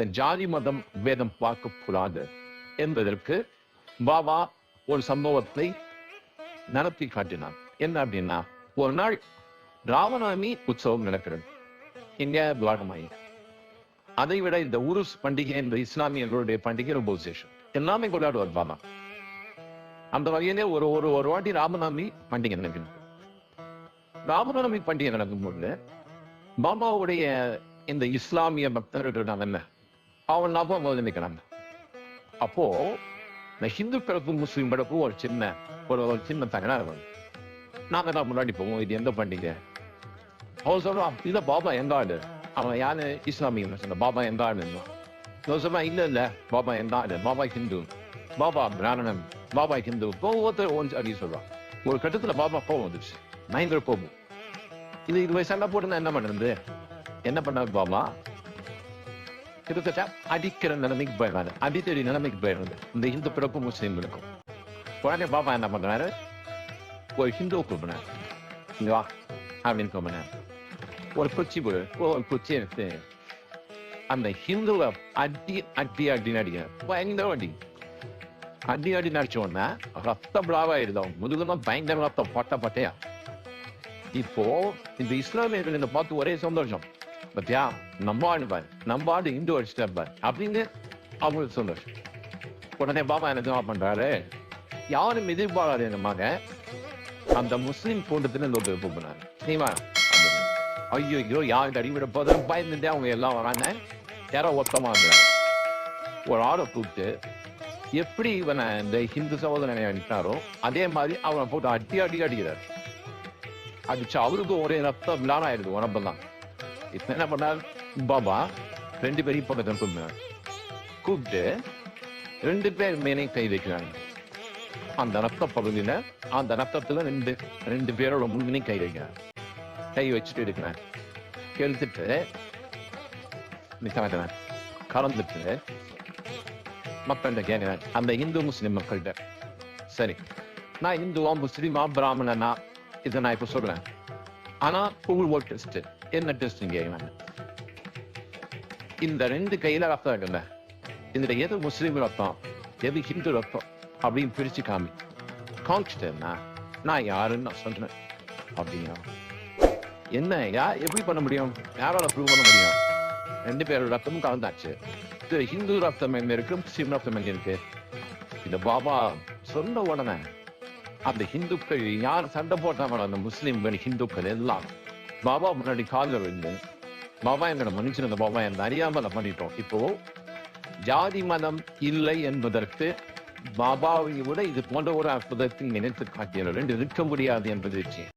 இந்த ஜாதி மதம் வேதம் பார்க்கக்கூடாது என்பதற்கு பாபா ஒரு சம்பவத்தை நடத்தி காட்டினார். என்ன அப்படின்னா ஒரு நாள் ராமநாமி உற்சவம் நடக்கிறது. இங்க துவாரமாயி அதை விட இந்த உருஸ் பண்டிகை என்ற இஸ்லாமியர்களுடைய பண்டிகை ரொம்ப விசேஷம். எல்லாமே கொண்டாடுவார் பாபா. அந்த வகையிலே ஒரு ஒரு ஒரு வாட்டி ராமநாமி பண்டிகை நடக்கிறது. ராமநாமி பண்டிகை நடக்கும்போது பாபாவுடைய இந்த இஸ்லாமிய பக்தர்கள் என்ன? அவன் ஞாபகம் முதல்ல நிற்கிறாங்க அப்போ இந்த ஹிந்து பிறப்பும் முஸ்லீம் பிறப்பும் ஒரு சின்ன ஒரு ஒரு சின்ன தகராறு இருக்கும். நாங்க தான் முன்னாடி போவோம் இது எந்த பண்டிகை? அவன் சொல்றான் இல்ல பாபா எந்த ஆடு அவன் யாரு? இஸ்லாமிய சொன்ன பாபா எந்த ஆடுன்னு சொல்றான் இல்ல இல்ல பாபா எந்த ஆடு பாபா ஹிந்து. பாபா பிராமணன். பாபா ஹிந்து. ஒவ்வொருத்தர் ஒன்று அப்படி சொல்றான். ஒரு கட்டத்துல பாபா கோவம் வந்துச்சு பயங்கர கோபம். இது இது வயசு சண்டை போட்டு என்ன பண்ணுறது என்ன பண்ணாரு பாபா? கிட்டத்தட்ட அடிக்கிற நிலைமைக்கு போயிடுறாரு. அடித்தடி நிலைமைக்கு போயிடுறது இந்த இந்து பிறப்பு முஸ்லீம்களுக்கும். உடனே பாபா என்ன பண்றாரு? ஒரு ஹிந்து கூப்பிடுறாரு. இங்க வா அப்படின்னு கூப்பிடுறாரு. ஒரு குச்சி போடு ஒரு குச்சி எடுத்து அந்த ஹிந்துவை அடி அடி அடி நடிக்கிறார் பயங்கர அடி. அடி அடி நடிச்ச உடனே ரத்தம் பிளாவாயிடுதோம் முதுகுலாம் பயங்கர ரத்தம் பட்ட பட்டையா. இப்போ இந்த இஸ்லாமியர்கள் இந்த பார்த்து ஒரே சந்தோஷம். பத்தியா? நம்ம ஆடு பாரு. நம்ம ஆடு இந்து அடிச்சிட்டேன் பாரு. அப்படின்னு அவங்களுக்கு சந்தோஷம் உடனே பாபா என்ன ஜமா பண்றாரு? யாரும் எதிர்பாராத எங்க மகன் அந்த முஸ்லீம் கூட்டத்துல இந்த ஒரு கூப்பிடுறாரு நீமா ஐயோ ஐயோ யாருக்கு அடிவிட போதும் பயந்துட்டே அவங்க எல்லாம் வராங்க. யாரோ ஒத்தமா இருந்தாங்க ஒரு ஆளை கூப்பிட்டு எப்படி இவனை இந்த ஹிந்து சகோதரனை அடித்தாரோ அதே மாதிரி அவனை போட்டு அடி அடி அடிக்கிறார். அடிச்சு அவருக்கு ஒரே ரத்தம் விழான ஆயிடுது உடம்பெல்லாம். இப்ப என்ன பண்ணார் பாபா ரெண்டு பேரையும் பக்கத்தில் கூப்பிட்டார் கூப்பிட்டு ரெண்டு பேர் மேலே கை வைக்கிறாங்க. அந்த ரத்த பகுதியில அந்த ரத்தத்துல ரெண்டு ரெண்டு பேரோட முன்னிலையும் கை வைக்கிறார் கை வச்சுட்டு எடுக்கிறேன் எடுத்துட்டு நிற்கிறேன் கலந்துட்டு மக்கள்கிட்ட கேட்கிறேன் அந்த இந்து முஸ்லிம் மக்கள்கிட்ட. சரி நான் இந்துவா முஸ்லீமா பிராமணனா? இதை நான் இப்போ சொல்றேன். ஆனா கூகுள் ஓட் என்ன டெஸ்டிங் கேட்கிறாங்க இந்த ரெண்டு கையில ரத்தம் இருக்குங்க இதுல எது முஸ்லீம் ரத்தம் எது ஹிந்து ரத்தம் அப்படின்னு பிரிச்சு காமி. காமிச்சிட்டேன்னா நான் யாருன்னு நான் சொல்றேன். அப்படின்னா என்ன யா எப்படி பண்ண முடியும்? யாரால ப்ரூவ் பண்ண முடியும்? ரெண்டு பேரோட ரத்தமும் கலந்தாச்சு. இது ஹிந்து ரத்தம் எங்க இருக்கு முஸ்லீம் ரத்தம் எங்க இருக்கு? இந்த பாபா சொன்ன உடனே அந்த ஹிந்துக்கள் யார் சண்டை போட்டாங்களோ அந்த முஸ்லீம்கள் ஹிந்துக்கள் எல்லாம் பாபா முன்னாடி காலில் விழுந்து பாபா எங்களை மன்னிச்சிருந்த பாபா என்ன அறியாமல் பண்ணிட்டோம். இப்போ ஜாதி மதம் இல்லை என்பதற்கு பாபாவை விட இது போன்ற ஒரு அற்புதத்தை நினைத்து காட்டியவர்கள் இருக்க முடியாது என்பது விஷயம்